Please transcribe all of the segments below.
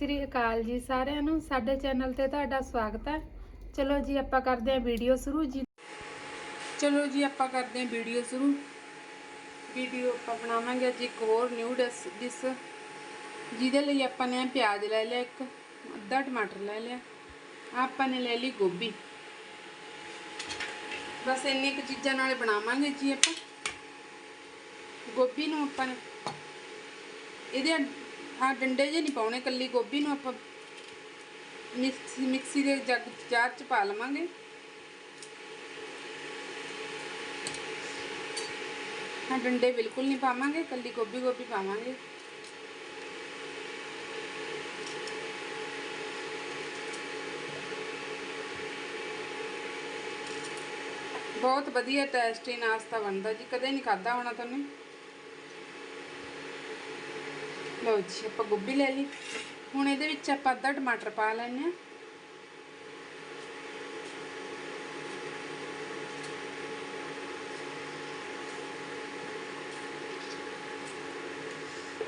ਸ੍ਰੀ ਅਕਾਲ ਜੀ ਸਾਰਿਆਂ ਨੂੰ। ਸਾਡੇ ਚੈਨਲ ਤੇ ਤੁਹਾਡਾ ਸਵਾਗਤ ਹੈ। ਚਲੋ ਜੀ, ਆਪਾਂ ਕਰਦੇ ਹਾਂ ਵੀਡੀਓ ਸ਼ੁਰੂ। ਜੀ ਚਲੋ ਜੀ, ਆਪਾਂ ਕਰਦੇ ਹਾਂ ਵੀਡੀਓ ਸ਼ੁਰੂ। ਵੀਡੀਓ ਆਪਾਂ ਬਣਾਵਾਂਗੇ ਅੱਜ ਇੱਕ ਹੋਰ ਨਿਊ ਡਿਸ ਡਿਸ। ਜਿਹਦੇ ਲਈ ਆਪਾਂ ਨੇ ਪਿਆਜ਼ ਲੈ ਲਿਆ ਇੱਕ, ਅੱਧਾ ਟਮਾਟਰ ਲੈ ਲਿਆ। ਆਪਾਂ ਨੇ ਲੈ ਲਈ ਗੋਭੀ। ਬਸ ਇੰਨੀ ਕੁ ਚੀਜ਼ਾਂ ਨਾਲ ਬਣਾਵਾਂਗੇ ਜੀ ਆਪਾਂ। ਗੋਭੀ ਨੂੰ ਆਪਾਂ ਨੇ ਇਹਦੇ ਆ ਡੰਡੇ ਜੇ ਨਹੀਂ ਪਾਉਣੇ, ਕੱਲੀ ਗੋਭੀ ਨੂੰ ਆਪਾਂ ਮਿਕਸੀ ਮਿਕਸੀ ਦੇ ਜੱਗ, ਜਾਰ ਚ ਪਾ ਲਵਾਂਗੇ। ਹਾਂ, ਡੰਡੇ ਬਿਲਕੁਲ ਨਹੀਂ ਪਾਵਾਂਗੇ, ਕੱਲੀ ਗੋਭੀ ਗੋਭੀ ਪਾਵਾਂਗੇ। ਬਹੁਤ ਵਧੀਆ ਟੇਸਟੀ ਨਾਸ਼ਤਾ ਬਣਦਾ ਜੀ, ਕਦੇ ਨਹੀਂ ਖਾਦਾ ਹੋਣਾ ਤੁਹਾਨੂੰ। ਲਓ ਜੀ, ਆਪਾਂ ਗੋਭੀ ਲੈ ਲਈ। ਹੁਣ ਇਹਦੇ ਵਿੱਚ ਆਪਾਂ ਅੱਧਾ ਟਮਾਟਰ ਪਾ ਲੈਣੇ ਆ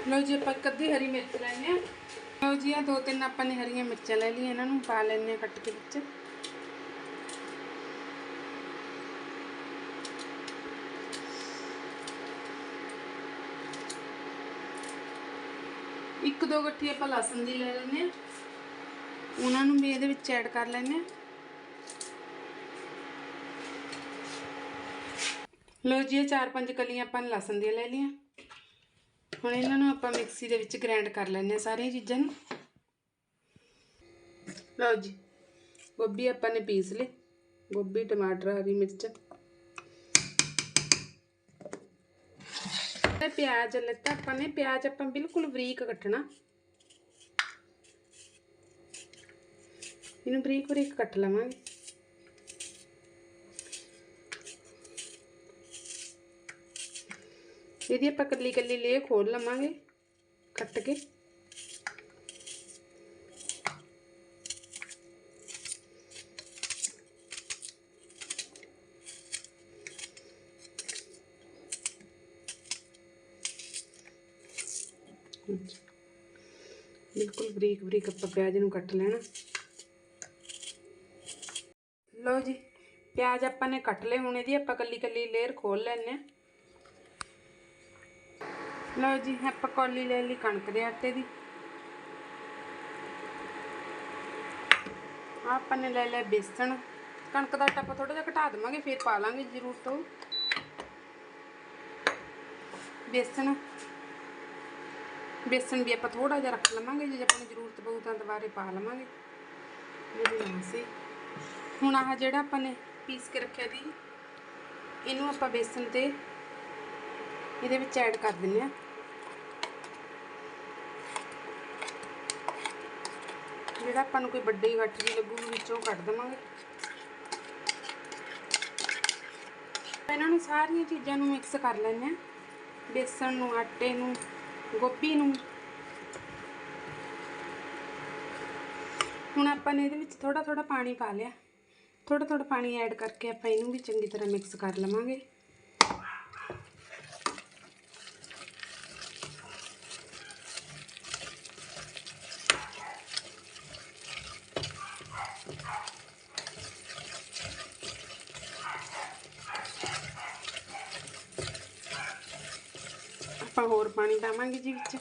ਲਓ ਜੀ, ਆਪਾਂ ਇੱਕ ਅੱਧੀ ਹਰੀ ਮਿਰਚ ਲੈਣੇ ਆ ਲਓ ਜੀ ਆ ਦੋ ਤਿੰਨ ਆਪਾਂ ਨੇ ਹਰੀਆਂ ਮਿਰਚਾਂ ਲੈ ਲਈਆਂ, ਇਹਨਾਂ ਨੂੰ ਪਾ ਲੈਣੇ ਆ ਕੱਟ ਕੇ ਵਿੱਚ। ਇੱਕ ਦੋ ਗੱਠੀ ਆਪਾਂ ਲਸਣ ਦੀ ਲੈ ਲੈਣੇ ਆ ਉਹਨਾਂ ਨੂੰ ਵੀ ਇਹਦੇ ਵਿੱਚ ਐਡ ਕਰ ਲੈਣੇ ਆ ਲੋ ਜੀ, ਇਹ ਚਾਰ ਪੰਜ ਕਲੀਆਂ ਆਪਾਂ ਨੇ ਲਸਣ ਦੀਆਂ ਲੈ ਲਈਆਂ। ਹੁਣ ਇਹਨਾਂ ਨੂੰ ਆਪਾਂ ਮਿਕਸੀ ਦੇ ਵਿੱਚ ਗ੍ਰਾਈਂਡ ਕਰ ਲੈਣੇ ਆ ਸਾਰੀਆਂ ਚੀਜ਼ਾਂ ਨੂੰ। ਲਓ ਜੀ, ਗੋਭੀ ਆਪਾਂ ਨੇ ਪੀਸ ਲਈ। ਗੋਭੀ, ਟਮਾਟਰ, ਹਰੀ ਮਿਰਚ। ਇਹ ਪਿਆਜ਼, ਲੱਤਾ ਆਪਾਂ ਨੇ, ਪਿਆਜ਼ ਆਪਾਂ ਬਿਲਕੁਲ ਬਰੀਕ ਕੱਟਣਾ। ਇਹਨੂੰ ਬਰੀਕ ਬਰੀਕ ਕੱਟ ਲਵਾਂਗੇ। ਇਹਦੀ ਆਪਾਂ ਕੱਲੀ ਕੱਲੀ ਲੇ ਖੋਲ ਲਵਾਂਗੇ, ਕੱਟ ਕੇ। ਬਿਲਕੁਲ ਬਰੀਕ ਬਰੀਕ ਆਪਾਂ ਪਿਆਜ਼ ਨੂੰ ਕੱਟ ਲੈਣਾ। ਲਓ ਜੀ, ਪਿਆਜ਼ ਆਪਾਂ ਨੇ ਕੱਟ ਲਏ, ਹੁਣ ਇਹਦੀ ਆਪਾਂ ਕੱਲੀ ਕੱਲੀ ਲੇਅਰ ਖੋਲ ਲੈਣੇ ਆ ਲਓ ਜੀ, ਆਪਾਂ ਕੌਲੀ ਲੈ ਲਈ ਕਣਕ ਦੇ ਆਟੇ ਦੀ। ਆਪਾਂ ਨੇ ਲੈ ਲਿਆ ਬੇਸਣ। ਕਣਕ ਦਾ ਆਟਾ ਆਪਾਂ ਥੋੜਾ ਜਿਹਾ ਘਟਾ ਦੇਵਾਂਗੇ, ਫਿਰ ਪਾ ਲਾਂਗੇ ਜ਼ਰੂਰ ਤੋਂ ਬੇਸਣ ਬੇਸਣ ਵੀ ਆਪਾਂ ਥੋੜਾ ਜਿਹਾ ਰੱਖ ਲਵਾਂਗੇ, ਜੇ ਆਪਾਂ ਨੂੰ ਜ਼ਰੂਰਤ ਪਊ ਤਾਂ ਦੁਬਾਰੇ ਪਾ ਲਵਾਂਗੇ। ਇਹਦੇ ਨਾਲ ਸੀ। ਹੁਣ ਆਹ ਜਿਹੜਾ ਆਪਾਂ ਨੇ ਪੀਸ ਕੇ ਰੱਖਿਆ ਦੀ ਇਹਨੂੰ ਆਪਾਂ ਬੇਸਣ ਤੇ ਇਹਦੇ ਵਿੱਚ ਐਡ ਕਰ ਦਿੰਨੇ ਆ ਜਿਹੜਾ ਆਪਾਂ ਨੂੰ ਕੋਈ ਵੱਡੀ ਗੱਠ ਜੀ ਲੱਗੂਗੀ, ਵਿੱਚੋਂ ਕੱਢ ਦਵਾਂਗੇ। ਇਹਨਾਂ ਨੂੰ ਸਾਰੀਆਂ ਚੀਜ਼ਾਂ ਨੂੰ ਮਿਕਸ ਕਰ ਲੈਂਦੇ ਆ ਬੇਸਣ ਨੂੰ, ਆਟੇ ਨੂੰ ਗੋਭੀ ਨੂੰ। ਹੁਣ ਆਪਾਂ ਨੇ ਇਹਦੇ ਵਿੱਚ ਥੋੜਾ ਥੋੜਾ ਪਾਣੀ ਪਾ ਲਿਆ। ਥੋੜਾ ਥੋੜਾ ਪਾਣੀ ਐਡ ਕਰਕੇ ਆਪਾਂ ਇਹਨੂੰ ਵੀ ਚੰਗੀ ਤਰ੍ਹਾਂ ਮਿਕਸ ਕਰ ਲਵਾਂਗੇ। ਆਪਾਂ ਹੋਰ ਪਾਣੀ ਪਾਵਾਂਗੇ ਜੀ ਵਿੱਚ।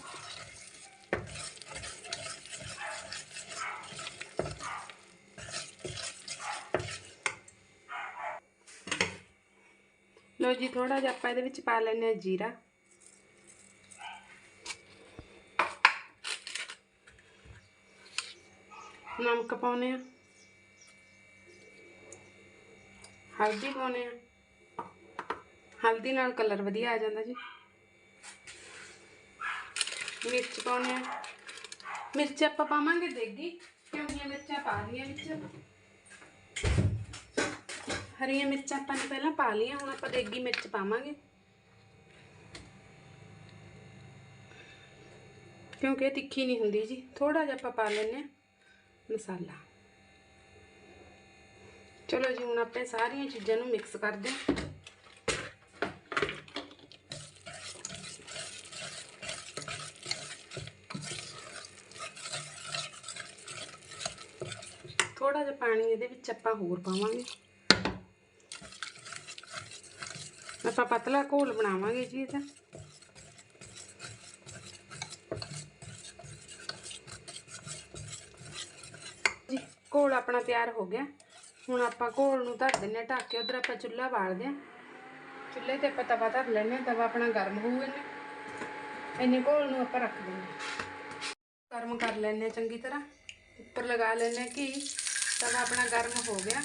ਲੋ ਜੀ ਥੋੜਾ ਜਿਹਾ ਆਪਾਂ ਇਹਦੇ ਵਿੱਚ ਪਾ ਲੈਣੇ ਆ ਜੀਰਾ। ਨਮਕ ਪਾਉਨੇ ਆ ਹਲਦੀ ਪਾਉਨੇ ਆ ਹਲਦੀ ਨਾਲ ਕਲਰ ਵਧੀਆ ਆ ਜਾਂਦਾ ਜੀ। ਮਿਰਚ ਪਾਉਨੇ ਆ। ਮਿਰਚ ਆਪਾਂ ਪਾਵਾਂਗੇ ਦੇਗੀ, ਕਿਉਂਕਿ ਮਿਰਚਾਂ ਪਾ ਲਈਆਂ ਵਿੱਚ। ਹਰੀਆਂ ਮਿਰਚਾਂ ਆਪਾਂ ਨੇ ਪਹਿਲਾਂ ਪਾ ਲਈਆਂ, ਹੁਣ ਆਪਾਂ ਦੇਗੀ ਮਿਰਚ ਪਾਵਾਂਗੇ। ਕਿਉਂਕਿ ਇਹ ਤਿੱਖੀ ਨਹੀਂ ਹੁੰਦੀ ਜੀ। ਥੋੜਾ ਜਿਹਾ ਆਪਾਂ ਪਾ ਲੈਨੇ ਆ ਮਸਾਲਾ। ਚਲੋ ਜੀ, ਹੁਣ ਆਪਾਂ ਸਾਰੀਆਂ ਚੀਜ਼ਾਂ ਨੂੰ ਮਿਕਸ ਕਰਦੇ ਹਾਂ। ਥੋੜਾ ਜਿਹਾ ਪਾਣੀ ਇਹਦੇ ਵਿੱਚ ਆਪਾਂ ਹੋਰ ਪਾਵਾਂਗੇ। ਆਪਾਂ ਪਤਲਾ ਘੋਲ ਬਣਾਵਾਂਗੇ ਜੀ ਇਹਦਾ। ਜੀ, ਘੋਲ ਆਪਣਾ ਤਿਆਰ ਹੋ ਗਿਆ। ਹੁਣ ਆਪਾਂ ਘੋਲ ਨੂੰ ਧਰ ਦਿੰਨੇ ਢੱਕ ਕੇ ਉਧਰ ਆਪਾਂ ਚੁੱਲ੍ਹਾ ਬਾਲਦੇ ਆ ਚੁੱਲ੍ਹੇ ਤੇ ਆਪਾਂ ਤਵਾ ਧਰ ਲੈਨੇ ਆ ਤਵਾ ਆਪਣਾ ਗਰਮ ਹੋਊਗਾ ਨਾ ਇੰਨੇ ਘੋਲ ਨੂੰ ਆਪਾਂ ਰੱਖ ਦਿੰਨੇ ਗਰਮ ਕਰ ਲੈਨੇ ਆ ਚੰਗੀ ਤਰ੍ਹਾਂ। ਉੱਪਰ ਲਗਾ ਲੈਨੇ ਆ ਘੀ ਤਵਾ ਆਪਣਾ ਗਰਮ ਹੋ ਗਿਆ।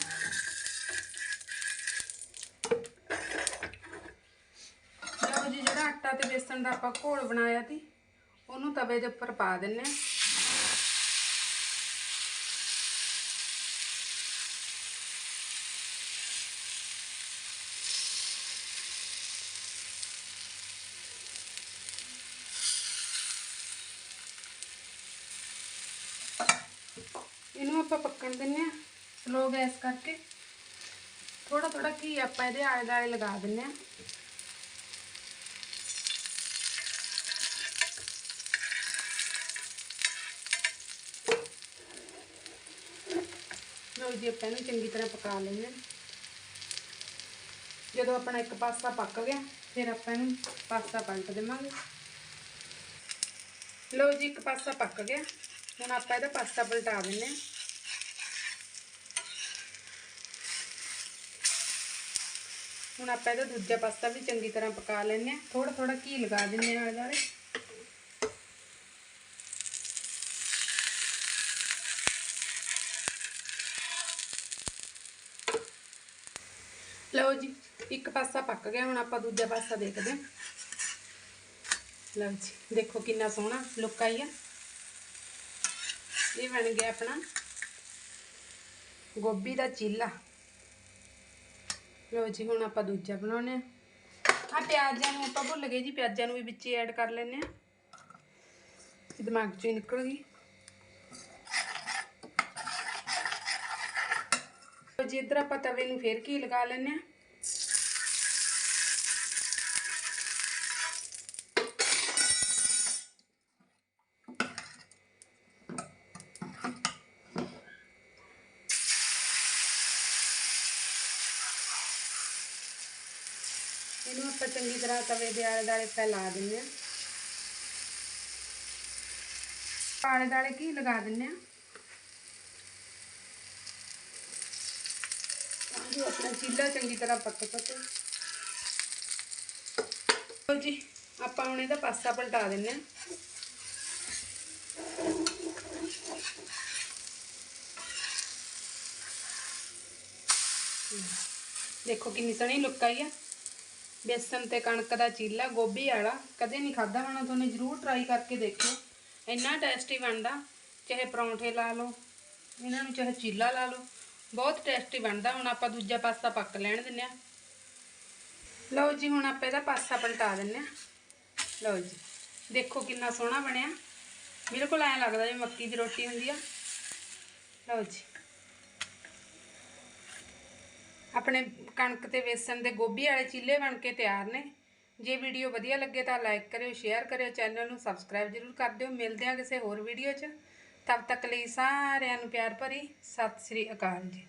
ਲਓ ਜੀ, ਜਿਹੜਾ ਆਟਾ ਤੇ ਬੇਸਣ ਦਾ ਆਪਾਂ ਘੋਲ ਬਣਾਇਆ ਸੀ, ਉਹਨੂੰ ਤਵੇ ਦੇ ਉੱਪਰ ਪਾ ਦਿੰਨੇ ਆ ਇਹਨੂੰ ਆਪਾਂ ਪੱਕਣ ਦਿੰਨੇ ਆ ਸਲੋ ਗੈਸ ਕਰਕੇ। ਥੋੜਾ ਥੋੜਾ ਘੀ ਆਪਾਂ ਇਹਦੇ ਆਲੇ ਦਾਲੇ ਲਗਾ ਦਿੰਨੇ ਆ ਲਓ ਜੀ, ਆਪਾਂ ਇਹਨੂੰ ਚੰਗੀ ਤਰ੍ਹਾਂ ਪਕਾ ਲੈਂਦੇ ਹਾਂ। ਜਦੋਂ ਆਪਣਾ ਇੱਕ ਪਾਸਾ ਪੱਕ ਗਿਆ, ਫਿਰ ਆਪਾਂ ਇਹਨੂੰ ਪਾਸਾ ਪਲਟ ਦੇਵਾਂਗੇ। ਲਓ ਜੀ, ਇੱਕ ਪਾਸਾ ਪੱਕ ਗਿਆ। ਹੁਣ ਆਪਾਂ ਇਹਦਾ ਪਾਸਾ ਪਲਟਾ ਦਿੰਨੇ ਹਾਂ। ਹੁਣ ਆਪਾਂ ਇਹਦਾ ਦੂਜਾ ਪਾਸਾ ਵੀ ਚੰਗੀ ਤਰ੍ਹਾਂ ਪਕਾ ਲੈਂਦੇ ਹਾਂ। ਥੋੜਾ ਥੋੜਾ ਘੀ ਲਗਾ ਦਿੰਨੇ ਆ ਨਾਲੇ ਲਓ ਜੀ, ਇੱਕ ਪਾਸਾ ਪੱਕ ਗਿਆ। ਹੁਣ ਆਪਾਂ ਦੂਜਾ ਪਾਸਾ ਦੇਖਦੇ ਹਾਂ। ਲਓ ਜੀ, ਦੇਖੋ ਕਿੰਨਾ ਸੋਹਣਾ ਲੁੱਕ ਆਈ ਆ। ਇਹ ਬਣ ਗਿਆ ਆਪਣਾ ਗੋਭੀ ਦਾ ਚੀਲਾ। ਲਓ ਜੀ, ਹੁਣ ਆਪਾਂ ਦੂਜਾ ਬਣਾਉਣੇ ਆ ਆ ਪਿਆਜ਼ਾਂ ਨੂੰ ਆਪਾਂ ਭੁੱਲ ਗਏ ਜੀ, ਪਿਆਜ਼ਾਂ ਨੂੰ ਵੀ ਵਿੱਚ ਐਡ ਕਰ ਲੈਣੇ ਆ ਦਿਮਾਗ ਚੋਂ ਹੀ ਨਿਕਲ ਗਈ। ਜੀ, ਇੱਧਰ ਆਪਾਂ ਤਵੇ ਨੂੰ ਫੇਰ ਘੀ ਲਗਾ ਲੈਣੇ ਆ ਇਹਨੂੰ ਆਪਾਂ ਚੰਗੀ ਤਰ੍ਹਾਂ ਤਵੇ ਦੇ ਆਲੇ ਦਾਲੇ ਫੈਲਾ ਦਿੰਦੇ ਆ ਆਲੇ ਦਾਲੇ ਕੀ ਲਗਾ ਦਿੰਦੇ ਆ ਤਾਂ ਆਪਣਾ ਚੀਲਾ ਚੰਗੀ ਤਰ੍ਹਾਂ ਪੱਕ ਸਕੇ। ਲਓ ਜੀ, ਆਪਾਂ ਹੁਣ ਇਹਦਾ ਪਾਸਾ ਪਲਟਾ ਦਿੰਦੇ ਆ ਦੇਖੋ ਕਿੰਨੀ ਸੋਹਣੀ ਲੁੱਕ ਆਈ ਆ। ਬੇਸਨ ਤੇ ਕਣਕ ਦਾ ਚੀਲਾ, ਗੋਭੀ ਵਾਲਾ, ਕਦੇ ਨਹੀਂ ਖਾਦਾ ਹੋਣਾ ਤੁਹਾਨੂੰ ਜ਼ਰੂਰ ਟਰਾਈ ਕਰਕੇ ਦੇਖਿਓ। ਇੰਨਾ ਟੇਸਟੀ ਬਣਦਾ, ਚਾਹੇ ਪਰੌਂਠੇ ਲਾ ਲਓ, ਇਹਨਾਂ ਨੂੰ ਚਾਹੇ ਚੀਲਾ ਲਾ ਲਓ, ਬਹੁਤ ਟੇਸਟੀ ਬਣਦਾ। ਹੁਣ ਆਪਾਂ ਦੂਜਾ ਪਾਸਾ ਪੱਕ ਲੈਣ ਦਿੰਨੇ ਆ ਲਓ ਜੀ, ਹੁਣ ਆਪਾਂ ਇਹਦਾ ਪਾਸਾ ਪਲਟਾ ਦਿੰਨੇ ਆ ਲਓ ਜੀ, ਦੇਖੋ ਕਿੰਨਾ ਸੋਹਣਾ ਬਣਿਆ। ਬਿਲਕੁਲ ਐਂ ਲੱਗਦਾ ਜਿਵੇਂ ਮੱਕੀ ਦੀ ਰੋਟੀ ਹੁੰਦੀ ਆ। ਲਓ ਜੀ। ਆਪਣੇ ਕਣਕ ਤੇ ਵੇਸਣ ਦੇ ਗੋਭੀ ਵਾਲੇ ਚੀਲੇ ਬਣ ਕੇ ਤਿਆਰ ਨੇ। ਜੇ ਵੀਡੀਓ ਵਧੀਆ ਲੱਗੇ ਤਾਂ ਲਾਈਕ ਕਰਿਓ, ਸ਼ੇਅਰ ਕਰਿਓ, ਚੈਨਲ ਨੂੰ ਸਬਸਕ੍ਰਾਈਬ ਜ਼ਰੂਰ ਕਰ ਦਿਓ। ਮਿਲਦੇ ਹਾਂ ਕਿਸੇ ਹੋਰ ਵੀਡੀਓ 'ਚ। ਤਬ ਤੱਕ ਲਈ ਸਾਰਿਆਂ ਨੂੰ ਪਿਆਰ ਭਰੀ। ਸਤਿ ਸ੍ਰੀ ਅਕਾਲ ਜੀ।